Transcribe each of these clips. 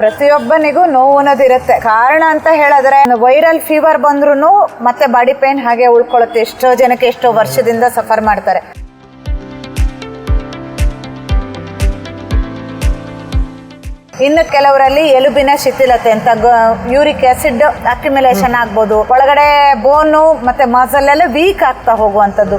ಪ್ರತಿಯೊಬ್ಬನಿಗೂ ನೋವು ಅನ್ನೋದಿರುತ್ತೆ ಕಾರಣ ಅಂತ ಹೇಳಿದ್ರೆ, ವೈರಲ್ ಫೀವರ್ ಬಂದ್ರೂ ಮತ್ತೆ ಬಾಡಿ ಪೇನ್ ಹಾಗೆ ಉಳ್ಕೊಳ್ಳುತ್ತೆ. ಎಷ್ಟೋ ಜನಕ್ಕೆ ಎಷ್ಟೋ ವರ್ಷದಿಂದ ಸಫರ್ ಮಾಡ್ತಾರೆ. ಇನ್ನು ಕೆಲವರಲ್ಲಿ ಎಲುಬಿನ ಶಿಥಿಲತೆ ಅಂತ ಯೂರಿಕ್ ಆಸಿಡ್ ಅಕ್ಯುಮಿಲೇಷನ್ ಆಗ್ಬೋದು. ಒಳಗಡೆ ಬೋನು ಮತ್ತೆ ಮಸಲ್ ಎಲ್ಲ ವೀಕ್ ಆಗ್ತಾ ಹೋಗುವಂಥದ್ದು.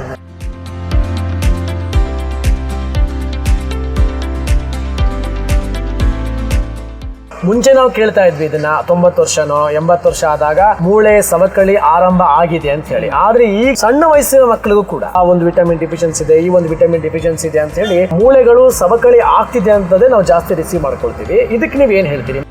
ಮುಂಚೆ ನಾವು ಕೇಳ್ತಾ ಇದ್ವಿ ಇದನ್ನ ತೊಂಬತ್ತು ವರ್ಷನೋ ಎಂಬತ್ತು ವರ್ಷ ಆದಾಗ ಮೂಳೆ ಸವಕಳಿ ಆರಂಭ ಆಗಿದೆ ಅಂತ ಹೇಳಿ. ಆದ್ರೆ ಈ ಸಣ್ಣ ವಯಸ್ಸಿನ ಮಕ್ಕಳಿಗೂ ಕೂಡ ಆ ಒಂದು ವಿಟಮಿನ್ ಡಿಫಿಷನ್ಸ್ ಇದೆ, ಈ ಒಂದು ವಿಟಮಿನ್ ಡಿಫಿಷನ್ಸ್ ಇದೆ ಅಂತ ಹೇಳಿ ಮೂಳೆಗಳು ಸವಕಳಿ ಆಗ್ತಿದೆ ಅಂತದೇ ನಾವು ಜಾಸ್ತಿ ರಿಸೀವ್ ಮಾಡ್ಕೊಳ್ತೀವಿ. ಇದಕ್ಕೆ ನೀವು ಏನ್ ಹೇಳ್ತೀರಿ?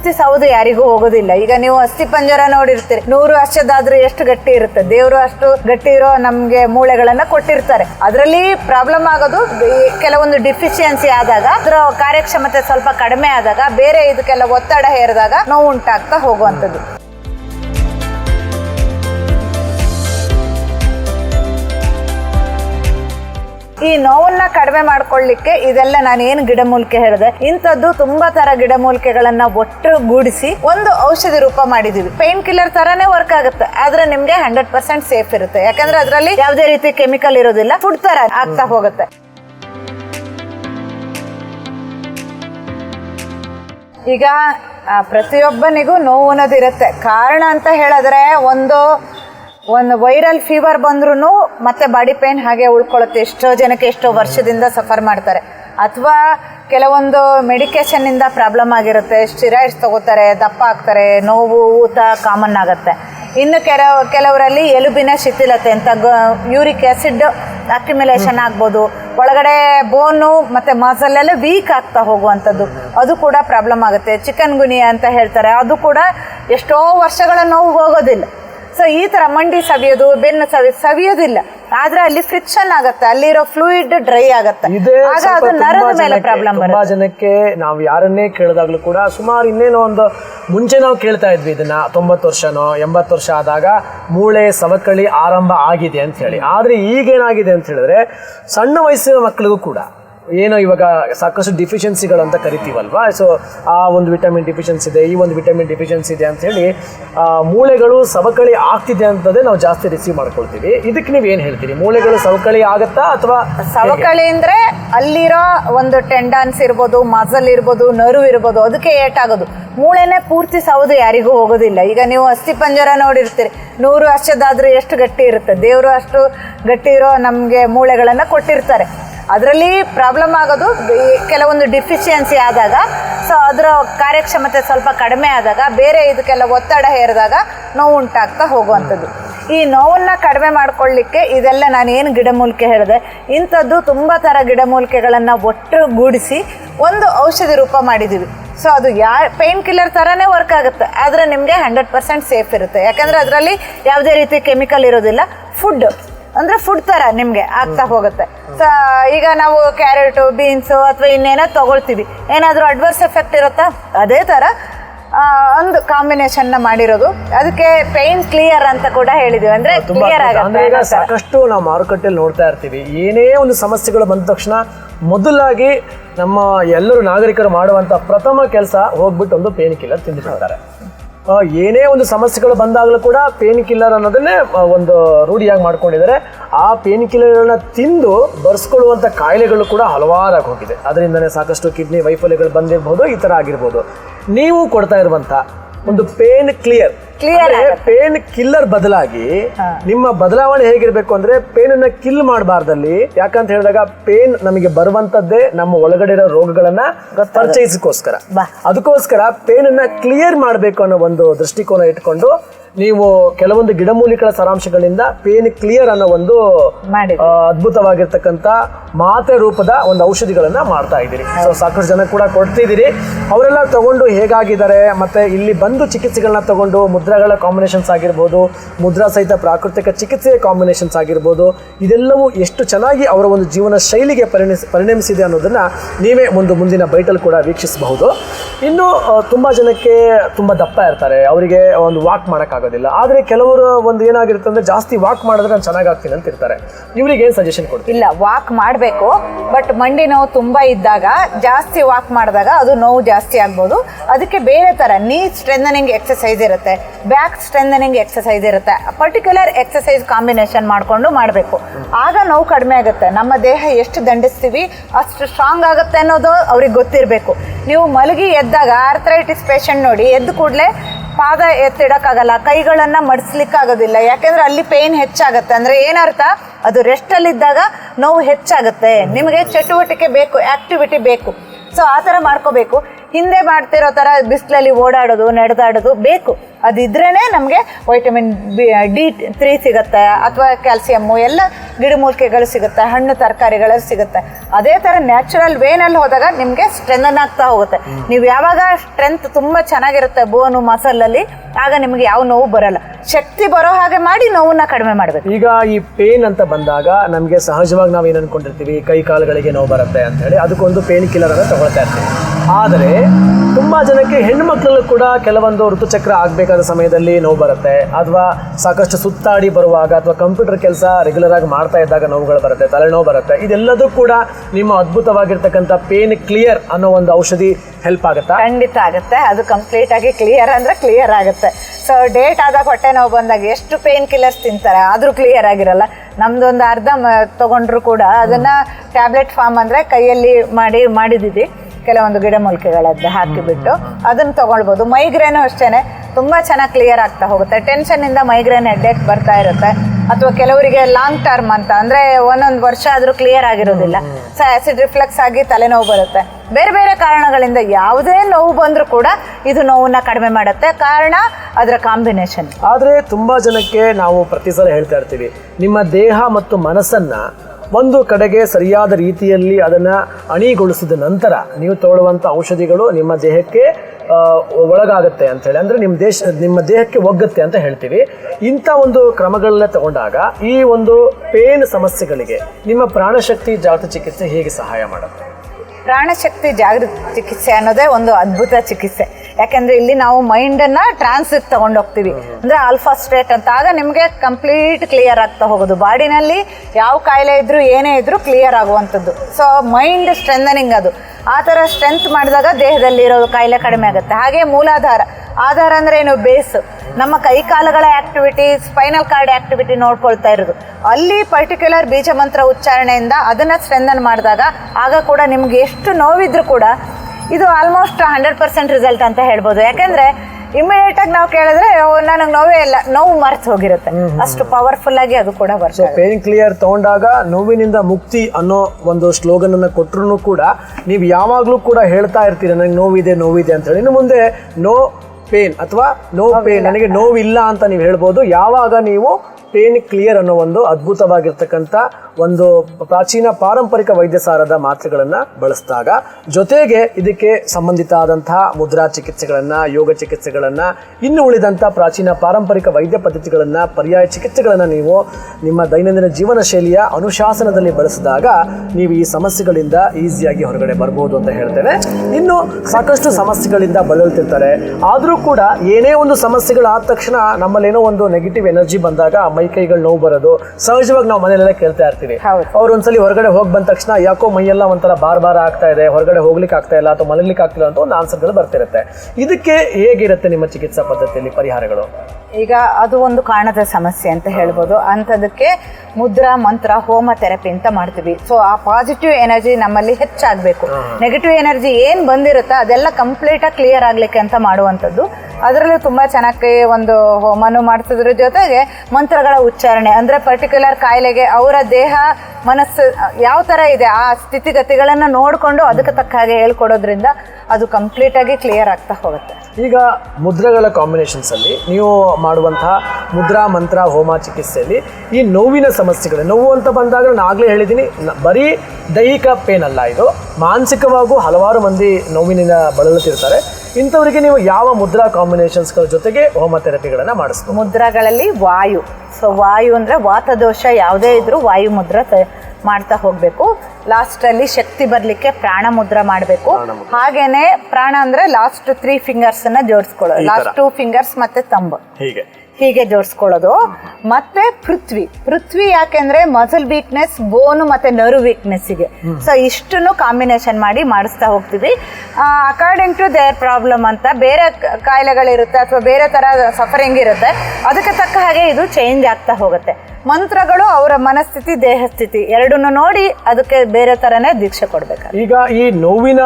ಪೂರ್ತಿ ಸೌದು ಯಾರಿಗೂ ಹೋಗೋದಿಲ್ಲ. ಈಗ ನೀವು ಅಸ್ಥಿ ಪಂಜರ ನೋಡಿರ್ತೀರಿ. ನೂರು ವರ್ಷದಾದ್ರೂ ಎಷ್ಟು ಗಟ್ಟಿ ಇರುತ್ತೆ. ದೇವರು ಅಷ್ಟು ಗಟ್ಟಿ ಇರೋ ನಮ್ಗೆ ಮೂಳೆಗಳನ್ನ ಕೊಟ್ಟಿರ್ತಾರೆ. ಅದರಲ್ಲಿ ಪ್ರಾಬ್ಲಮ್ ಆಗೋದು ಕೆಲವೊಂದು ಡಿಫಿಷಿಯನ್ಸಿ ಆದಾಗ, ಅದರ ಕಾರ್ಯಕ್ಷಮತೆ ಸ್ವಲ್ಪ ಕಡಿಮೆ ಆದಾಗ, ಬೇರೆ ಇದಕ್ಕೆಲ್ಲ ಒತ್ತಡ ಹೇರಿದಾಗ ನೋವು ಉಂಟಾಗ್ತಾ ಹೋಗುವಂಥದ್ದು. ಈ ನೋವನ್ನ ಕಡಿಮೆ ಮಾಡ್ಕೊಳ್ಳಿಕ್ಕೆ ಇದೆಲ್ಲ ನಾನು ಏನು ಗಿಡಮೂಲಿಕೆ ಹೇಳಿದೆ? ಇಂಥದ್ದು ತುಂಬಾ ತರ ಗಿಡಮೂಲಿಕೆಗಳನ್ನ ಒಟ್ಟುಗೂಡಿಸಿ ಒಂದು ಔಷಧಿ ರೂಪ ಮಾಡಿದೀವಿ. ಪೇನ್ ಕಿಲ್ಲರ್ ತರಾನೇ ವರ್ಕ್ ಆಗುತ್ತೆ. ಆದ್ರೆ ನಿಮ್ಗೆ ಹಂಡ್ರೆಡ್ ಪರ್ಸೆಂಟ್ ಸೇಫ್ ಇರುತ್ತೆ. ಯಾಕಂದ್ರೆ ಅದರಲ್ಲಿ ಯಾವುದೇ ರೀತಿ ಕೆಮಿಕಲ್ ಇರೋದಿಲ್ಲ. ಫುಡ್ ತರ ಆಗ್ತಾ ಹೋಗುತ್ತೆ. ಈಗ ಪ್ರತಿಯೊಬ್ಬನಿಗೂ ನೋವು ಅನ್ನೋದಿರುತ್ತೆ. ಕಾರಣ ಅಂತ ಹೇಳಿದ್ರೆ ಒಂದು ಒಂದು ವೈರಲ್ ಫೀವರ್ ಬಂದ್ರೂ ಮತ್ತೆ ಬಾಡಿ ಪೇನ್ ಹಾಗೆ ಉಳ್ಕೊಳ್ಳುತ್ತೆ ಎಷ್ಟೋ ಜನಕ್ಕೆ ಎಷ್ಟೋ ವರ್ಷದಿಂದ ಸಫರ್ ಮಾಡ್ತಾರೆ. ಅಥವಾ ಕೆಲವೊಂದು ಮೆಡಿಕೇಶನ್ನಿಂದ ಪ್ರಾಬ್ಲಮ್ ಆಗಿರುತ್ತೆ. ಸ್ಟಿರಾಯ್ಡ್ಸ್ ತಗೋತಾರೆ, ದಪ್ಪ ಆಗ್ತಾರೆ, ನೋವು, ಊತ ಕಾಮನ್ ಆಗುತ್ತೆ. ಇನ್ನು ಕೆಲವು ಕೆಲವರಲ್ಲಿ ಎಲುಬಿನ ಶಿಥಿಲತೆ ಅಂತ ಯೂರಿಕ್ ಆಸಿಡ್ ಅಕ್ಯುಮಿಲೇಷನ್ ಆಗ್ಬೋದು. ಒಳಗಡೆ ಬೋನು ಮತ್ತು ಮಸಲ್ ಎಲ್ಲ ವೀಕ್ ಆಗ್ತಾ ಹೋಗುವಂಥದ್ದು. ಅದು ಕೂಡ ಪ್ರಾಬ್ಲಮ್ ಆಗುತ್ತೆ. ಚಿಕನ್ ಗುನಿಯಾ ಅಂತ ಹೇಳ್ತಾರೆ. ಅದು ಕೂಡ ಎಷ್ಟೋ ವರ್ಷಗಳ ನೋವು ಹೋಗೋದಿಲ್ಲ. ಸೊ ಈ ಥರ ಮಂಡಿ ಸವಿಯೋದು ಬೆನ್ನು ಸವಿ ಸವಿಯೋದಿಲ್ಲ. ಆದ್ರೆ ಅಲ್ಲಿ ಫ್ರಿಕ್ಷನ್ ಆಗುತ್ತೆ ಅಲ್ಲಿರೋ ಫ್ಲೂಯಿಡ್ ಡ್ರೈ ಆಗುತ್ತೆ. ಆಗ ಅದು ತುಂಬಾ ನರದ ಮೇಲೆ ಜನಕ್ಕೆ- ಪ್ರಾಬ್ಲಮ್ ತುಂಬಾ ಜನಕ್ಕೆ ನಾವು ಯಾರನ್ನೇ ಕೇಳಿದಾಗ್ಲೂ ಕೂಡ ಸುಮಾರು ಇನ್ನೇನೋ ಒಂದು ಮುಂಚೆ ನಾವು ಕೇಳ್ತಾ ಇದ್ವಿ ಇದನ್ನ ತೊಂಬತ್ತು ವರ್ಷನೋ ಎಂಬತ್ತು ವರ್ಷ ಆದಾಗ ಮೂಳೆ ಸವಕಳಿ ಆರಂಭ ಆಗಿದೆ ಅಂತ ಹೇಳಿ. ಆದ್ರೆ ಈಗೇನಾಗಿದೆ ಅಂತ ಹೇಳಿದ್ರೆ ಸಣ್ಣ ವಯಸ್ಸಿನ ಮಕ್ಕಳಿಗೂ ಕೂಡ ಏನೋ ಇವಾಗ ಸಾಕಷ್ಟು ಡಿಫಿಷಿಯನ್ಸಿಗಳು ಅಂತ ಕರಿತೀವಲ್ವಾ? ಸೊ ಆ ಒಂದು ವಿಟಮಿನ್ ಡಿಫಿಷನ್ಸ್ ಇದೆ, ಈ ಒಂದು ವಿಟಮಿನ್ ಡಿಫಿಷನ್ಸ್ ಇದೆ ಅಂತ ಹೇಳಿ ಮೂಳೆಗಳು ಸವಕಳಿ ಆಗ್ತಿದೆ ಅಂತದೇ ನಾವು ಜಾಸ್ತಿ ರಿಸೀವ್ ಮಾಡ್ಕೊಳ್ತೀವಿ. ಇದಕ್ಕೆ ನೀವು ಏನು ಹೇಳ್ತೀರಿ? ಮೂಳೆಗಳು ಸವಕಳಿ ಆಗುತ್ತಾ ಅಥವಾ ಸವಕಳಿ ಅಂದ್ರೆ ಅಲ್ಲಿರೋ ಒಂದು ಟೆಂಡಾನ್ಸ್ ಇರ್ಬೋದು ಮಸಲ್ ಇರ್ಬೋದು ನರ್ವ್ ಇರ್ಬೋದು, ಅದಕ್ಕೆ ಏಟಾಗೋದು. ಮೂಳೆನೇ ಪೂರ್ತಿ ಸವದು ಯಾರಿಗೂ ಹೋಗೋದಿಲ್ಲ. ಈಗ ನೀವು ಅಸ್ಥಿ ಪಂಜರ ನೋಡಿರ್ತೀರಿ. ನೂರು ವರ್ಷದಾದ್ರೂ ಎಷ್ಟು ಗಟ್ಟಿ ಇರುತ್ತೆ? ದೇವರು ಅಷ್ಟು ಗಟ್ಟಿ ಇರೋ ನಮಗೆ ಮೂಳೆಗಳನ್ನು ಕೊಟ್ಟಿರ್ತಾರೆ. ಅದರಲ್ಲಿ ಪ್ರಾಬ್ಲಮ್ ಆಗೋದು ಕೆಲವೊಂದು ಡಿಫಿಷಿಯನ್ಸಿ ಆದಾಗ ಸೊ ಅದರ ಕಾರ್ಯಕ್ಷಮತೆ ಸ್ವಲ್ಪ ಕಡಿಮೆ ಆದಾಗ, ಬೇರೆ ಇದಕ್ಕೆಲ್ಲ ಒತ್ತಡ ಹೇರಿದಾಗ ನೋವು ಉಂಟಾಗ್ತಾ ಹೋಗುವಂಥದ್ದು. ಈ ನೋವನ್ನು ಕಡಿಮೆ ಮಾಡಿಕೊಳ್ಳಿಕ್ಕೆ ಇದೆಲ್ಲ ನಾನು ಏನು ಗಿಡಮೂಲಿಕೆ ಹೇಳಿದೆ? ಇಂಥದ್ದು ತುಂಬ ಥರ ಗಿಡಮೂಲಿಕೆಗಳನ್ನು ಒಟ್ಟುಗೂಡಿಸಿ ಒಂದು ಔಷಧಿ ರೂಪ ಮಾಡಿದ್ದೀವಿ ಸೊ ಅದು ಯಾ ಪೇನ್ ಕಿಲ್ಲರ್ ಥರನೇ ವರ್ಕ್ ಆಗುತ್ತೆ, ಆದರೆ ನಿಮಗೆ ಹಂಡ್ರೆಡ್ ಪರ್ಸೆಂಟ್ ಸೇಫ್ ಇರುತ್ತೆ. ಯಾಕಂದರೆ ಅದರಲ್ಲಿ ಯಾವುದೇ ರೀತಿ ಕೆಮಿಕಲ್ ಇರೋದಿಲ್ಲ ಫುಡ್ ಅಂದರೆ ಫುಡ್ ತರ ನಿಮಗೆ ಆಗ್ತಾ ಹೋಗುತ್ತೆ. ಸೊ ಈಗ ನಾವು ಕ್ಯಾರೆಟು ಬೀನ್ಸು ಅಥವಾ ಇನ್ನೇನೋ ತಗೊಳ್ತೀವಿ. ಏನಾದರೂ ಅಡ್ವರ್ಸ್ ಎಫೆಕ್ಟ್ ಇರುತ್ತಾ? ಅದೇ ಥರ ಒಂದು ಕಾಂಬಿನೇಷನ್ನ ಮಾಡಿರೋದು. ಅದಕ್ಕೆ ಪೇನ್ ಕ್ಲಿಯರ್ ಅಂತ ಕೂಡ ಹೇಳಿದೀವಿ. ಅಂದ್ರೆ ಕ್ಲಿಯರ್ ಆಗುತ್ತೆ ಸಾಕಷ್ಟು ನಾವು ಮಾರುಕಟ್ಟೆಯಲ್ಲಿ ನೋಡ್ತಾ ಇರ್ತೀವಿ. ಏನೇ ಒಂದು ಸಮಸ್ಯೆಗಳು ಬಂದ ತಕ್ಷಣ ಮೊದಲಾಗಿ ನಮ್ಮ ಎಲ್ಲರೂ ನಾಗರಿಕರು ಮಾಡುವಂತ ಪ್ರಥಮ ಕೆಲಸ ಹೋಗ್ಬಿಟ್ಟು ಒಂದು ಪೇನ್ ಕಿಲ್ಲರ್ ತಿಂದಿರ್ತಾರೆ ಏನೇ ಒಂದು ಸಮಸ್ಯೆಗಳು ಬಂದಾಗಲೂ ಕೂಡ ಪೇನ್ ಕಿಲ್ಲರ್ ಅನ್ನೋದನ್ನೇ ಒಂದು ರೂಢಿಯಾಗಿ ಮಾಡ್ಕೊಂಡಿದ್ದಾರೆ. ಆ ಪೇನ್ ಕಿಲ್ಲರ್ಗಳನ್ನ ತಿಂದು ಬರ್ಸ್ಕೊಳ್ಳುವಂಥ ಕಾಯಿಲೆಗಳು ಕೂಡ ಹಲವಾರಾಗಿ ಹೋಗಿದೆ. ಅದರಿಂದನೇ ಸಾಕಷ್ಟು ಕಿಡ್ನಿ ವೈಫಲ್ಯಗಳು ಬಂದಿರ್ಬೋದು, ಈ ಥರ ಆಗಿರ್ಬೋದು. ನೀವು ಕೊಡ್ತಾ ಇರುವಂಥ ಒಂದು pain clear clear pain killer ಬದಲಾಗಿ ನಿಮ್ಮ ಬದಲಾವಣೆ ಹೇಗಿರ್ಬೇಕು ಅಂದ್ರೆ ಪೇನ್ ಅನ್ನ ಕಿಲ್ ಮಾಡಬಾರ್ದಲ್ಲಿ. ಯಾಕಂತ ಹೇಳಿದಾಗ ಪೇನ್ ನಮಗೆ ಬರುವಂತದ್ದೇ ನಮ್ಮ ಒಳಗಡೆ ಇರೋ ರೋಗಗಳನ್ನ ಪರಿಚಯಿಸಕ್ಕೋಸ್ಕರ. ಅದಕ್ಕೋಸ್ಕರ ಪೇನ್ ಅನ್ನ ಕ್ಲಿಯರ್ ಮಾಡಬೇಕು ಅನ್ನೋ ಒಂದು ದೃಷ್ಟಿಕೋನ ಇಟ್ಕೊಂಡು ನೀವು ಕೆಲವೊಂದು ಗಿಡಮೂಲಿಕೆಗಳ ಸಾರಾಂಶಗಳಿಂದ ಪೇನ್ ಕ್ಲಿಯರ್ ಅನ್ನೋ ಒಂದು ಆ, ಅದ್ಭುತವಾಗಿರ್ತಕ್ಕಂಥ ಮಾತ್ರೆ ರೂಪದ ಒಂದು ಔಷಧಿಗಳನ್ನ ಮಾಡ್ತಾ ಇದ್ದೀರಿ. ಸೊ ಸಾಕಷ್ಟು ಜನ ಕೂಡ ಕೊಡ್ತಿದ್ದೀರಿ. ಅವರೆಲ್ಲ ತಗೊಂಡು ಹೇಗಾಗಿದ್ದಾರೆ ಮತ್ತೆ ಇಲ್ಲಿ ಬಂದು ಚಿಕಿತ್ಸೆಗಳನ್ನ ತಗೊಂಡು ಮುದ್ರೆ ಮುದ್ರಾಗಳ ಕಾಂಬಿನೇಷನ್ಸ್ ಆಗಿರ್ಬೋದು ಮುದ್ರಾ ಸಹಿತ ಪ್ರಾಕೃತಿಕ ಚಿಕಿತ್ಸೆಯ ಕಾಂಬಿನೇಷನ್ಸ್ ಆಗಿರ್ಬೋದು ಇದೆಲ್ಲವೂ ಎಷ್ಟು ಚೆನ್ನಾಗಿ ಅವರ ಒಂದು ಜೀವನ ಶೈಲಿಗೆ ಪರಿಣಿಸ್ ಪರಿಣಮಿಸಿದೆ ಅನ್ನೋದನ್ನ ನೀವೇ ಒಂದು ಮುಂದಿನ ಬೈಟಲ್ಲಿ ಕೂಡ ವೀಕ್ಷಿಸಬಹುದು. ಇನ್ನು ಆ, ತುಂಬಾ ಜನಕ್ಕೆ ತುಂಬಾ ದಪ್ಪ ಇರ್ತಾರೆ. ಅವರಿಗೆ ಒಂದು ವಾಕ್ ಮಾಡೋಕ್ಕಾಗೋದಿಲ್ಲ ಆದರೆ ಕೆಲವರು ಒಂದು ಏನಾಗಿರುತ್ತೆ ಅಂದ್ರೆ ಜಾಸ್ತಿ ವಾಕ್ ಮಾಡಿದ್ರೆ ನಾನು ಚೆನ್ನಾಗಾಗ್ತೀನಿ ಅಂತ ಇರ್ತಾರೆ. ಇವರಿಗೆ ಏನು ಸಜೆಷನ್ ಕೊಡ್ತೀನಿ ಇಲ್ಲ ವಾಕ್ ಮಾಡಬೇಕು ಬಟ್ ಮಂಡಿ ನೋವು ತುಂಬ ಇದ್ದಾಗ ಜಾಸ್ತಿ ವಾಕ್ ಮಾಡಿದಾಗ ಅದು ನೋವು ಜಾಸ್ತಿ ಆಗ್ಬೋದು. ಅದಕ್ಕೆ ಬೇರೆ ಥರ ನೀ ಸ್ಟ್ರೆಂದನಿಂಗ್ ಎಕ್ಸಸೈಸ್ ಇರುತ್ತೆ ಬ್ಯಾಕ್ ಸ್ಟ್ರೆಂದನಿಂಗ್ ಎಕ್ಸಸೈಸ್ ಇರುತ್ತೆ. ಪರ್ಟಿಕ್ಯುಲರ್ ಎಕ್ಸಸೈಸ್ ಕಾಂಬಿನೇಷನ್ ಮಾಡಿಕೊಂಡು ಮಾಡಬೇಕು. ಆಗ ನೋವು ಕಡಿಮೆ ಆಗುತ್ತೆ. ನಮ್ಮ ದೇಹ ಎಷ್ಟು ದಂಡಿಸ್ತೀವಿ, ಅಷ್ಟು ಸ್ಟ್ರಾಂಗ್ ಆಗುತ್ತೆ ಅನ್ನೋದು ಅವ್ರಿಗೆ ಗೊತ್ತಿರಬೇಕು. ನೀವು ಮಲಗಿ ಎದ್ದಾಗ ಆರ್ಥರೈಟಿಸ್ ಪೇಷಂಟ್ ನೋಡಿ, ಎದ್ದು ಕೂಡಲೇ ಪಾದ ಎತ್ತಿಡಕ್ಕಾಗಲ್ಲ, ಕೈಗಳನ್ನ ಮಡಿಸ್ಲಿಕ್ಕಾಗೋದಿಲ್ಲ. ಯಾಕೆಂದ್ರೆ ಅಲ್ಲಿ ಪೇನ್ ಹೆಚ್ಚಾಗತ್ತೆ. ಅಂದ್ರೆ ಏನರ್ಥ? ಅದು ರೆಸ್ಟಲ್ಲಿದ್ದಾಗ ನೋವು ಹೆಚ್ಚಾಗುತ್ತೆ. ನಿಮಗೆ ಚಟುವಟಿಕೆ ಬೇಕು ಆಕ್ಟಿವಿಟಿ ಬೇಕು. ಸೊ ಆ ಥರ ಮಾಡ್ಕೋಬೇಕು. ಹಿಂದೆ ಮಾಡ್ತಿರೋ ಥರ ಬಿಸಿಲಲ್ಲಿ ಓಡಾಡೋದು, ನಡೆದಾಡೋದು ಬೇಕು. ಅದಿದ್ರೇ ನಮಗೆ ವೈಟಮಿನ್ ಬಿ ಡಿ ತ್ರೀ ಸಿಗುತ್ತೆ, ಅಥವಾ ಕ್ಯಾಲ್ಸಿಯಮ್ಮು ಎಲ್ಲ ಗಿಡಮೂಲಿಕೆಗಳು ಸಿಗುತ್ತೆ, ಹಣ್ಣು ತರಕಾರಿಗಳು ಸಿಗುತ್ತೆ. ಅದೇ ಥರ ನ್ಯಾಚುರಲ್ ವೇನಲ್ಲಿ ಹೋದಾಗ ನಿಮಗೆ ಸ್ಟ್ರೆಂದನ್ ಆಗ್ತಾ ಹೋಗುತ್ತೆ. ನೀವು ಯಾವಾಗ ಸ್ಟ್ರೆಂತ್ ತುಂಬ ಚೆನ್ನಾಗಿರುತ್ತೆ ಬೋನು ಮಸಲಲ್ಲಿ ಆಗ ನಿಮಗೆ ಯಾವ ನೋವು ಬರಲ್ಲ. ಶಕ್ತಿ ಬರೋ ಹಾಗೆ ಮಾಡಿ ನೋವನ್ನ ಕಡಿಮೆ ಮಾಡಬೇಕು. ಈಗ ಈ ಪೇನ್ ಅಂತ ಬಂದಾಗ ನಮಗೆ ಸಹಜವಾಗಿ ನಾವು ಏನು ಅನ್ಕೊಂಡಿರ್ತೀವಿ, ಕೈ ಕಾಲುಗಳಿಗೆ ನೋವು ಬರುತ್ತೆ ಅಂತ ಹೇಳಿ, ಅದಕ್ಕೊಂದು ಪೇನ್ ಕಿಲ್ಲರ್ ಅನ್ನು ತಗೊಳ್ತಾ ಇರ್ತೀವಿ. ಆದರೆ ತುಂಬಾ ಜನಕ್ಕೆ ಹೆಣ್ಣು ಮಕ್ಕಳಲ್ಲೂ ಕೂಡ ಕೆಲವೊಂದು ಋತುಚಕ್ರ ಆಗಬೇಕಾದ ಸಮಯದಲ್ಲಿ ನೋವು ಬರುತ್ತೆ. ಅಥವಾ ಸಾಕಷ್ಟು ಸುತ್ತಾಡಿ ಬರುವಾಗ ಅಥವಾ ಕಂಪ್ಯೂಟರ್ ಕೆಲಸ ರೆಗ್ಯುಲರ್ ಆಗಿ ಮಾಡ್ತಾ ಇದ್ದಾಗ ನೋವುಗಳು ಬರುತ್ತೆ ತಲೆನೋವು ಬರುತ್ತೆ. ಇದೆಲ್ಲದೂ ಕೂಡ ನಿಮ್ಮ ಅದ್ಭುತವಾಗಿರ್ತಕ್ಕಂಥ ಪೇನ್ ಕ್ಲಿಯರ್ ಅನ್ನೋ ಒಂದು ಔಷಧಿ ಹೆಲ್ಪ್ ಆಗುತ್ತಾ? ಖಂಡಿತ ಆಗುತ್ತೆ. ಅದು ಕಂಪ್ಲೀಟ್ ಆಗಿ ಕ್ಲಿಯರ್ ಅಂದ್ರೆ ಕ್ಲಿಯರ್ ಆಗುತ್ತೆ. ಸೊ ಡೇಟ್ ಆದಾಗ ಹೊಟ್ಟೆ ನೋವು ಬಂದಾಗ ಎಷ್ಟು ಪೇನ್ ಕಿಲ್ಲರ್ಸ್ ತಿಂತಾರೆ? ಆದರೂ ಕ್ಲಿಯರ್ ಆಗಿರಲ್ಲ. ನಮ್ದೊಂದು ಅರ್ಧ ತಗೊಂಡ್ರು ಕೂಡ ಅದನ್ನ ಟ್ಯಾಬ್ಲೆಟ್ ಫಾರ್ಮ್ ಅಂದ್ರೆ ಕೈಯಲ್ಲಿ ಮಾಡಿ ಮಾಡಿದ್ದೀವಿ. ಕೆಲವೊಂದು ಗಿಡಮೂಲಿಕೆಗಳದ್ದು ಹಾಕಿಬಿಟ್ಟು ಅದನ್ನು ತಗೊಳ್ಬೋದು. ಮೈಗ್ರೇನು ಅಷ್ಟೇ ತುಂಬಾ ಚೆನ್ನಾಗಿ ಕ್ಲಿಯರ್ ಆಗ್ತಾ ಹೋಗುತ್ತೆ. ಟೆನ್ಷನ್ ಇಂದ ಮೈಗ್ರೇನ್ ಹೆಡ್ಡೇಕ್ ಬರ್ತಾ ಇರುತ್ತೆ. ಅಥವಾ ಕೆಲವರಿಗೆ ಲಾಂಗ್ ಟರ್ಮ್ ಅಂತ ಅಂದ್ರೆ ಒಂದೊಂದು ವರ್ಷ ಆದ್ರೂ ಕ್ಲಿಯರ್ ಆಗಿರೋದಿಲ್ಲ. ಸೊ ಆಸಿಡ್ ರಿಫ್ಲೆಕ್ಸ್ ಆಗಿ ತಲೆನೋವು ಬರುತ್ತೆ. ಬೇರೆ ಬೇರೆ ಕಾರಣಗಳಿಂದ ಯಾವುದೇ ನೋವು ಬಂದರೂ ಕೂಡ ಇದು ನೋವನ್ನ ಕಡಿಮೆ ಮಾಡುತ್ತೆ. ಕಾರಣ ಅದರ ಕಾಂಬಿನೇಷನ್ ಆದರೆ ತುಂಬ ಜನಕ್ಕೆ ನಾವು ಪ್ರತಿ ಸಲ ಹೇಳ್ತಾ ಇರ್ತೀವಿ ನಿಮ್ಮ ದೇಹ ಮತ್ತು ಮನಸ್ಸನ್ನ ಒಂದು ಕಡೆಗೆ ಸರಿಯಾದ ರೀತಿಯಲ್ಲಿ ಅದನ್ನು ಅಣಿಗೊಳಿಸಿದ ನಂತರ ನೀವು ತಗೊಳ್ಳುವಂಥ ಔಷಧಿಗಳು ನಿಮ್ಮ ದೇಹಕ್ಕೆ ಒಳಗಾಗುತ್ತೆ ಒಳಗಾಗತ್ತೆ ಅಂತ ಹೇಳಿ. ಅಂದರೆ ನಿಮ್ಮ ದೇಶ, ನಿಮ್ಮ ದೇಹಕ್ಕೆ ಒಗ್ಗತ್ತೆ ಅಂತ ಹೇಳ್ತೀವಿ. ಇಂಥ ಒಂದು ಕ್ರಮಗಳನ್ನ ತಗೊಂಡಾಗ ಈ ಒಂದು ಪೇನ್ ಸಮಸ್ಯೆಗಳಿಗೆ ನಿಮ್ಮ ಪ್ರಾಣಶಕ್ತಿ ಜಾಗೃತ ಚಿಕಿತ್ಸೆ ಹೇಗೆ ಸಹಾಯ ಮಾಡುತ್ತೆ? ಪ್ರಾಣಶಕ್ತಿ ಜಾಗೃತಿ ಚಿಕಿತ್ಸೆ ಅನ್ನೋದೇ ಒಂದು ಅದ್ಭುತ ಚಿಕಿತ್ಸೆ. ಯಾಕೆಂದ್ರೆ ಇಲ್ಲಿ ನಾವು ಮೈಂಡನ್ನು ಟ್ರಾನ್ಸಿಟ್ ತಗೊಂಡು ಹೋಗ್ತೀವಿ. ಅಂದ್ರೆ ಆಲ್ಫಾ ಸ್ಟೇಟ್ ಅಂತ. ಆಗ ನಿಮಗೆ ಕಂಪ್ಲೀಟ್ ಕ್ಲಿಯರ್ ಆಗ್ತಾ ಹೋಗೋದು. ಬಾಡಿನಲ್ಲಿ ಯಾವ ಕಾಯಿಲೆ ಇದ್ರು ಏನೇ ಇದ್ರು ಕ್ಲಿಯರ್ ಆಗುವಂಥದ್ದು. ಸೊ ಮೈಂಡ್ ಸ್ಟ್ರೆಂದನಿಂಗ್ ಅದು. ಆ ಥರ ಸ್ಟ್ರೆಂತ್ ಮಾಡಿದಾಗ ದೇಹದಲ್ಲಿರೋ ಕಾಯಿಲೆ ಕಡಿಮೆ ಆಗುತ್ತೆ. ಹಾಗೆ ಮೂಲಾಧಾರ. ಆಧಾರ ಅಂದ್ರೆ ಏನು? ಬೇಸ್ ನಮ್ಮ ಕೈಕಾಲುಗಳ ಆಕ್ಟಿವಿಟಿ ಸ್ಪೈನಲ್ ಕಾರ್ಡ್ ಆಕ್ಟಿವಿಟಿ ನೋಡ್ಕೊಳ್ತಾ ಇರೋದು. ಅಲ್ಲಿ ಪರ್ಟಿಕ್ಯುಲರ್ ಬೀಜ ಮಂತ್ರ ಉಚ್ಚಾರಣೆಯಿಂದ ಅದನ್ನ ಸ್ಟ್ರೆಂದನ್ ಮಾಡಿದಾಗ ಆಗ ಕೂಡ ನಿಮ್ಗೆ ಎಷ್ಟು ನೋವಿದ್ರು ಕೂಡ ಇದು ಆಲ್ಮೋಸ್ಟ್ ಹಂಡ್ರೆಡ್ ಪರ್ಸೆಂಟ್ ರಿಸಲ್ಟ್ ಅಂತ ಹೇಳ್ಬೋದು. ಯಾಕಂದ್ರೆ ಇಮಿಡಿಯೇಟ್ ಆಗಿ ನಾವು ಕೇಳಿದ್ರೆ ನನಗೆ ನೋವೇ ಇಲ್ಲ. ನೋವು ಮರ್ತು ಹೋಗಿರುತ್ತೆ. ಅಷ್ಟು ಪವರ್ಫುಲ್ ಆಗಿ ಅದು ಕೂಡ ಬರ್ತದೆ ಪೇನ್ ಕ್ಲಿಯರ್ ತಗೊಂಡಾಗ ನೋವಿನಿಂದ ಮುಕ್ತಿ ಅನ್ನೋ ಒಂದು ಸ್ಲೋಗನ್ ಅನ್ನ ಕೊಟ್ಟರು ಕೂಡ ನೀವು ಯಾವಾಗಲೂ ಕೂಡ ಹೇಳ್ತಾ ಇರ್ತೀರ ನನಗೆ ನೋವಿದೆ ನೋವಿದೆ ಅಂತ ಹೇಳಿ. ಇನ್ನು ಮುಂದೆ ನೋ ಪೇನ್ ಅಥವಾ ನೋ ಪೇನ್ ನನಗೆ ನೋವಿಲ್ಲ ಅಂತ ನೀವು ಹೇಳ್ಬೋದು. ಯಾವಾಗ ನೀವು ಪೇನ್ ಕ್ಲಿಯರ್ ಅನ್ನೋ ಒಂದು ಅದ್ಭುತವಾಗಿರ್ತಕ್ಕಂಥ ಒಂದು ಪ್ರಾಚೀನ ಪಾರಂಪರಿಕ ವೈದ್ಯಸಾರದ ಮಾತ್ರೆಗಳನ್ನು ಬಳಸಿದಾಗ, ಜೊತೆಗೆ ಇದಕ್ಕೆ ಸಂಬಂಧಿತ ಆದಂತಹ ಮುದ್ರಾ ಚಿಕಿತ್ಸೆಗಳನ್ನು, ಯೋಗ ಚಿಕಿತ್ಸೆಗಳನ್ನು, ಇನ್ನು ಉಳಿದಂಥ ಪ್ರಾಚೀನ ಪಾರಂಪರಿಕ ವೈದ್ಯ ಪದ್ಧತಿಗಳನ್ನು, ಪರ್ಯಾಯ ಚಿಕಿತ್ಸೆಗಳನ್ನು ನೀವು ನಿಮ್ಮ ದೈನಂದಿನ ಜೀವನ ಶೈಲಿಯ ಅನುಶಾಸನದಲ್ಲಿ ಬಳಸಿದಾಗ ನೀವು ಈ ಸಮಸ್ಯೆಗಳಿಂದ ಈಸಿಯಾಗಿ ಹೊರಗಡೆ ಬರ್ಬೋದು ಅಂತ ಹೇಳ್ತೇನೆ ಇನ್ನು ಸಾಕಷ್ಟು ಸಮಸ್ಯೆಗಳಿಂದ ಬಳಲ್ತಿರ್ತಾರೆ. ಆದರೂ ಕೂಡ ಏನೇ ಒಂದು ಸಮಸ್ಯೆಗಳಾದ ತಕ್ಷಣ ನಮ್ಮಲ್ಲೇನೋ ಒಂದು ನೆಗೆಟಿವ್ ಎನರ್ಜಿ ಬಂದಾಗ ಮೈ ಕೈಗಳು ನೋವು ಬರೋದು ಸಹಜವಾಗಿ ನಾವು ಮನೆಯಲ್ಲೆಲ್ಲ ಕೇಳ್ತಾ ಇರ್ತೀವಿ. ಅವ್ರು ಒಂದ್ಸಲಿ ಹೊರಗಡೆ ಹೋಗಿ ಬಂದ ತಕ್ಷಣ ಯಾಕೋ ಮೈಯೆಲ್ಲ ಒಂಥರ ಬಾರ್ ಬಾರ ಆಗ್ತಾ ಇದೆ ಹೊರಗಡೆ ಹೋಗ್ಲಿಕ್ಕೆ ಆಗ್ತಾ ಇಲ್ಲ ಅಥವಾ ಮಲಗ್ಲಿಕ್ಕೆ ಆಗ್ತಿಲ್ಲ ಅಂತ ಒಂದು ಆನ್ಸರ್ಗಳು ಬರ್ತಿರುತ್ತೆ. ಇದಕ್ಕೆ ಹೇಗಿರುತ್ತೆ ನಿಮ್ಮ ಚಿಕಿತ್ಸಾ ಪದ್ಧತಿಯಲ್ಲಿ ಪರಿಹಾರಗಳು? ಈಗ ಅದು ಒಂದು ಕಾರಣದ ಸಮಸ್ಯೆ ಅಂತ ಹೇಳ್ಬೋದು. ಅಂಥದಕ್ಕೆ ಮುದ್ರಾ ಮಂತ್ರ ಹೋಮ ಥೆರಪಿ ಅಂತ ಮಾಡ್ತೀವಿ. ಸೊ ಆ ಪಾಸಿಟಿವ್ ಎನರ್ಜಿ ನಮ್ಮಲ್ಲಿ ಹೆಚ್ಚಾಗಬೇಕು. ನೆಗೆಟಿವ್ ಎನರ್ಜಿ ಏನು ಬಂದಿರುತ್ತೋ ಅದೆಲ್ಲ ಕಂಪ್ಲೀಟಾಗಿ ಕ್ಲಿಯರ್ ಆಗಲಿಕ್ಕೆ ಅಂತ ಮಾಡುವಂಥದ್ದು. ಅದರಲ್ಲೂ ತುಂಬ ಚೆನ್ನಾಗಿ ಒಂದು ಹೋಮನು ಮಾಡ್ತಿದ್ರ ಜೊತೆಗೆ ಮಂತ್ರಗಳ ಉಚ್ಚಾರಣೆ. ಅಂದರೆ ಪರ್ಟಿಕ್ಯುಲರ್ ಕಾಯಿಲೆಗೆ ಅವರ ದೇಹ ಮನಸ್ಸು ಯಾವ ಥರ ಇದೆ ಆ ಸ್ಥಿತಿಗತಿಗಳನ್ನು ನೋಡಿಕೊಂಡು ಅದಕ್ಕೆ ತಕ್ಕ ಹಾಗೆ ಹೇಳ್ಕೊಡೋದ್ರಿಂದ ಅದು ಕಂಪ್ಲೀಟಾಗಿ ಕ್ಲಿಯರ್ ಆಗ್ತಾ ಹೋಗುತ್ತೆ. ಈಗ ಮುದ್ರೆಗಳ ಕಾಂಬಿನೇಷನ್ಸಲ್ಲಿ ನೀವು ಮಾಡುವಂತಹ ಮುದ್ರಾ, ಮಂತ್ರ, ಹೋಮ ಚಿಕಿತ್ಸೆಯಲ್ಲಿ ಈ ನೋವಿನ ಸಮಸ್ಯೆಗಳು, ನೋವು ಅಂತ ಬಂದಾಗ ನಾನು ಆಗಲೇ ಹೇಳಿದ್ದೀನಿ ಬರೀ ದೈಹಿಕ ಪೇನ್ ಅಲ್ಲ ಇದು. ಮಾನಸಿಕವಾಗೂ ಹಲವಾರು ಮಂದಿ ನೋವಿನಿಂದ ಬಳಲುತ್ತಿರ್ತಾರೆ. ಇಂಥವರಿಗೆ ನೀವು ಯಾವ ಮುದ್ರಾ ಕಾಂಬಿನೇಷನ್ಸ್ಗಳ ಜೊತೆಗೆ ಹೋಮ ಥೆರಪಿಗಳನ್ನು ಮಾಡಿಸ್ಬೋದು? ಮುದ್ರಾಗಳಲ್ಲಿ ವಾಯು. ಸೊ ವಾಯು ಅಂದರೆ ವಾತದೋಷ ಯಾವುದೇ ಇದ್ರೂ ವಾಯು ಮುದ್ರ ಮಾಡ್ತಾ ಹೋಗಬೇಕು. ಲಾಸ್ಟಲ್ಲಿ ಶಕ್ತಿ ಬರಲಿಕ್ಕೆ ಪ್ರಾಣ ಮುದ್ರ ಮಾಡಬೇಕು. ಹಾಗೇನೆ ಪ್ರಾಣ ಅಂದ್ರೆ ಲಾಸ್ಟ್ ತ್ರೀ ಫಿಂಗರ್ಸನ್ನು ಜೋಡಿಸ್ಕೊಳ್ಳೋದು. ಈ ಥರ. ಲಾಸ್ಟ್ ಟೂ ಫಿಂಗರ್ಸ್ ಮತ್ತೆ ತಂಬ. ಹೀಗೆ. ಹೀಗೆ ಜೋಡಿಸ್ಕೊಳ್ಳೋದು. ಮತ್ತೆ ಪೃಥ್ವಿ. ಪೃಥ್ವಿ ಯಾಕೆಂದ್ರೆ ಮಸಲ್ ವೀಕ್ನೆಸ್ ಬೋನು ಮತ್ತೆ ನರು ವೀಕ್ನೆಸ್ಸಿಗೆ ಸೊ ಇಷ್ಟನ್ನು ಕಾಂಬಿನೇಷನ್ ಮಾಡಿ ಮಾಡಿಸ್ತಾ ಹೋಗ್ತೀವಿ. ಅಕಾರ್ಡಿಂಗ್ ಟು ದೇರ್ ಪ್ರಾಬ್ಲಮ್ ಅಂತ ಬೇರೆ ಕಾಯಿಲೆಗಳಿರುತ್ತೆ ಅಥವಾ ಬೇರೆ ಥರ ಸಫರಿಂಗ್ ಇರುತ್ತೆ. ಅದಕ್ಕೆ ತಕ್ಕ ಹಾಗೆ ಇದು ಚೇಂಜ್ ಆಗ್ತಾ ಹೋಗುತ್ತೆ. ಮಂತ್ರಗಳು ಅವರ ಮನಸ್ಥಿತಿ ದೇಹ ಸ್ಥಿತಿ ಎರಡನ್ನು ನೋಡಿ ಅದಕ್ಕೆ ಬೇರೆ ಥರನೇ ದೀಕ್ಷೆ ಕೊಡ್ಬೇಕು ಈಗ ಈ ನೋವಿನ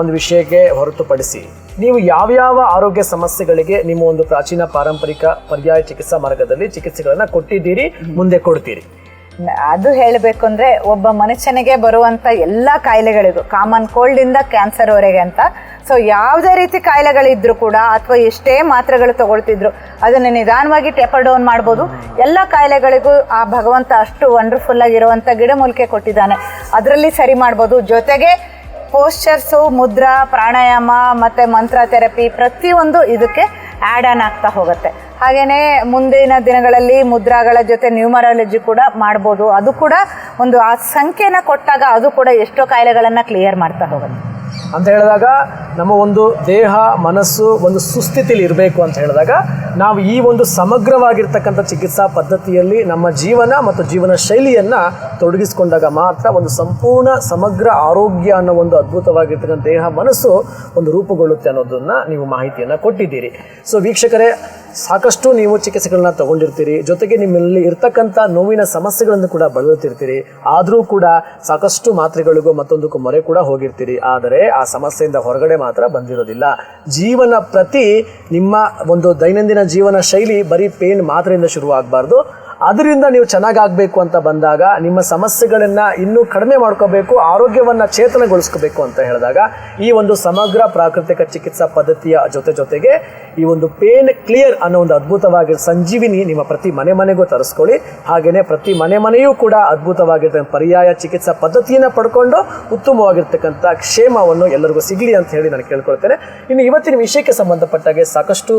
ಒಂದು ವಿಷಯಕ್ಕೆ ಹೊರತುಪಡಿಸಿ ನೀವು ಯಾವ್ಯಾವ ಆರೋಗ್ಯ ಸಮಸ್ಯೆಗಳಿಗೆ ನಿಮ್ಮ ಒಂದು ಪ್ರಾಚೀನ ಪಾರಂಪರಿಕ ಪರ್ಯಾಯ ಚಿಕಿತ್ಸಾ ಮಾರ್ಗದಲ್ಲಿ ಚಿಕಿತ್ಸೆಗಳನ್ನ ಕೊಟ್ಟಿದ್ದೀರಿ, ಮುಂದೆ ಕೊಡ್ತೀರಿ. ಅದು ಹೇಳಬೇಕು ಅಂದ್ರೆ ಒಬ್ಬ ಮನುಷ್ಯನಿಗೆ ಬರುವಂತ ಎಲ್ಲ ಕಾಯಿಲೆಗಳಿಗೂ ಕಾಮನ್ ಕೋಲ್ಡ್ ಇಂದ ಕ್ಯಾನ್ಸರ್ ವರೆಗೆ ಅಂತ. ಸೊ ಯಾವುದೇ ರೀತಿ ಕಾಯಿಲೆಗಳಿದ್ರು ಕೂಡ ಅಥವಾ ಎಷ್ಟೇ ಮಾತ್ರೆಗಳು ತಗೊಳ್ತಿದ್ರು, ಅದನ್ನು ನಿಧಾನವಾಗಿ ಟೆಪರ್ ಡೌನ್ ಮಾಡ್ಬೋದು. ಎಲ್ಲ ಕಾಯಿಲೆಗಳಿಗೂ ಆ ಭಗವಂತ ಅಷ್ಟು ವಂಡರ್ಫುಲ್ ಆಗಿರುವಂಥ ಗಿಡಮೂಲಿಕೆ ಕೊಟ್ಟಿದ್ದಾನೆ. ಅದರಲ್ಲಿ ಸರಿ ಮಾಡ್ಬೋದು. ಜೊತೆಗೆ ಪೋಸ್ಚರ್ಸು ಮುದ್ರಾ, ಪ್ರಾಣಾಯಾಮ ಮತ್ತು ಮಂತ್ರ ಥೆರಪಿ ಪ್ರತಿಯೊಂದು ಇದಕ್ಕೆ ಆ್ಯಡ್ ಆನ್ ಆಗ್ತಾ ಹೋಗುತ್ತೆ. ಹಾಗೆಯೇ ಮುಂದಿನ ದಿನಗಳಲ್ಲಿ ಮುದ್ರಾಗಳ ಜೊತೆ ನ್ಯೂಮರಾಲಜಿ ಕೂಡ ಮಾಡ್ಬೋದು. ಅದು ಕೂಡ ಒಂದು ಆ ಸಂಖ್ಯೆನ ಕೊಟ್ಟಾಗ ಅದು ಕೂಡ ಎಷ್ಟೋ ಕಾಯಿಲೆಗಳನ್ನು ಕ್ಲಿಯರ್ ಮಾಡ್ತಾ ಹೋಗುತ್ತೆ. ಅಂತ ಹೇಳಿದಾಗ ನಮ್ಮ ಒಂದು ದೇಹ, ಮನಸ್ಸು, ಒಂದು ಸುಸ್ಥಿತಿಲಿ ಇರಬೇಕು ಅಂತ ಹೇಳಿದಾಗ ನಾವು ಈ ಒಂದು ಸಮಗ್ರವಾಗಿರ್ತಕ್ಕಂಥ ಚಿಕಿತ್ಸಾ ಪದ್ಧತಿಯಲ್ಲಿ ನಮ್ಮ ಜೀವನ ಮತ್ತು ಜೀವನ ಶೈಲಿಯನ್ನು ತೊಡಗಿಸ್ಕೊಂಡಾಗ ಮಾತ್ರ ಒಂದು ಸಂಪೂರ್ಣ ಸಮಗ್ರ ಆರೋಗ್ಯ ಅನ್ನೋ ಒಂದು ಅದ್ಭುತವಾಗಿರ್ತಕ್ಕಂಥ ದೇಹ, ಮನಸ್ಸು ಒಂದು ರೂಪುಗೊಳ್ಳುತ್ತೆ ಅನ್ನೋದನ್ನು ನೀವು ಮಾಹಿತಿಯನ್ನು ಕೊಟ್ಟಿದ್ದೀರಿ. ಸೊ ವೀಕ್ಷಕರೇ, ಸಾಕಷ್ಟು ನೀವು ಚಿಕಿತ್ಸೆಗಳನ್ನ ತಗೊಂಡಿರ್ತೀರಿ, ಜೊತೆಗೆ ನಿಮ್ಮಲ್ಲಿ ಇರ್ತಕ್ಕಂಥ ನೋವಿನ ಸಮಸ್ಯೆಗಳನ್ನು ಕೂಡ ಬಳಲುತ್ತಿರ್ತೀರಿ ಆದರೂ ಕೂಡ ಸಾಕಷ್ಟು ಮಾತ್ರೆಗಳಿಗೂ ಮತ್ತೊಂದಕ್ಕೂ ಮೊರೆ ಕೂಡ ಹೋಗಿರ್ತೀರಿ. ಆದರೆ ಆ ಸಮಸ್ಯೆಯಿಂದ ಹೊರಗಡೆ ಮಾತ್ರ ಬಂದಿರೋದಿಲ್ಲ. ಜೀವನ ಪ್ರತಿ ನಿಮ್ಮ ಒಂದು ದೈನಂದಿನ ಜೀವನ ಶೈಲಿ ಬರೀ ಪೇನ್ ಮಾತ್ರದಿಂದ ಶುರು ಆಗಬಾರ್ದು ಅದರಿಂದ ನೀವು ಚೆನ್ನಾಗಾಗಬೇಕು ಅಂತ ಬಂದಾಗ, ನಿಮ್ಮ ಸಮಸ್ಯೆಗಳನ್ನು ಇನ್ನೂ ಕಡಿಮೆ ಮಾಡ್ಕೋಬೇಕು, ಆರೋಗ್ಯವನ್ನು ಚೇತನಗೊಳಿಸ್ಕೋಬೇಕು ಅಂತ ಹೇಳಿದಾಗ, ಈ ಒಂದು ಸಮಗ್ರ ಪ್ರಾಕೃತಿಕ ಚಿಕಿತ್ಸಾ ಪದ್ಧತಿಯ ಜೊತೆ ಜೊತೆಗೆ ಈ ಒಂದು ಪೇನ್ ಕ್ಲಿಯರ್ ಅನ್ನೋ ಒಂದು ಅದ್ಭುತವಾಗಿ ಸಂಜೀವಿನಿ ನಿಮ್ಮ ಪ್ರತಿ ಮನೆ ಮನೆಗೂ ತರಿಸ್ಕೊಳ್ಳಿ. ಹಾಗೆಯೇ ಪ್ರತಿ ಮನೆ ಮನೆಯೂ ಕೂಡ ಅದ್ಭುತವಾಗಿರ್ತಕ್ಕಂಥ ಪರ್ಯಾಯ ಚಿಕಿತ್ಸಾ ಪದ್ಧತಿಯನ್ನು ಪಡ್ಕೊಂಡು ಉತ್ತಮವಾಗಿರ್ತಕ್ಕಂಥ ಕ್ಷೇಮವನ್ನು ಎಲ್ಲರಿಗೂ ಸಿಗಲಿ ಅಂತ ಹೇಳಿ ನಾನು ಕೇಳ್ಕೊಳ್ತೇನೆ. ಇನ್ನು ಇವತ್ತಿನ ವಿಷಯಕ್ಕೆ ಸಂಬಂಧಪಟ್ಟಾಗೆ ಸಾಕಷ್ಟು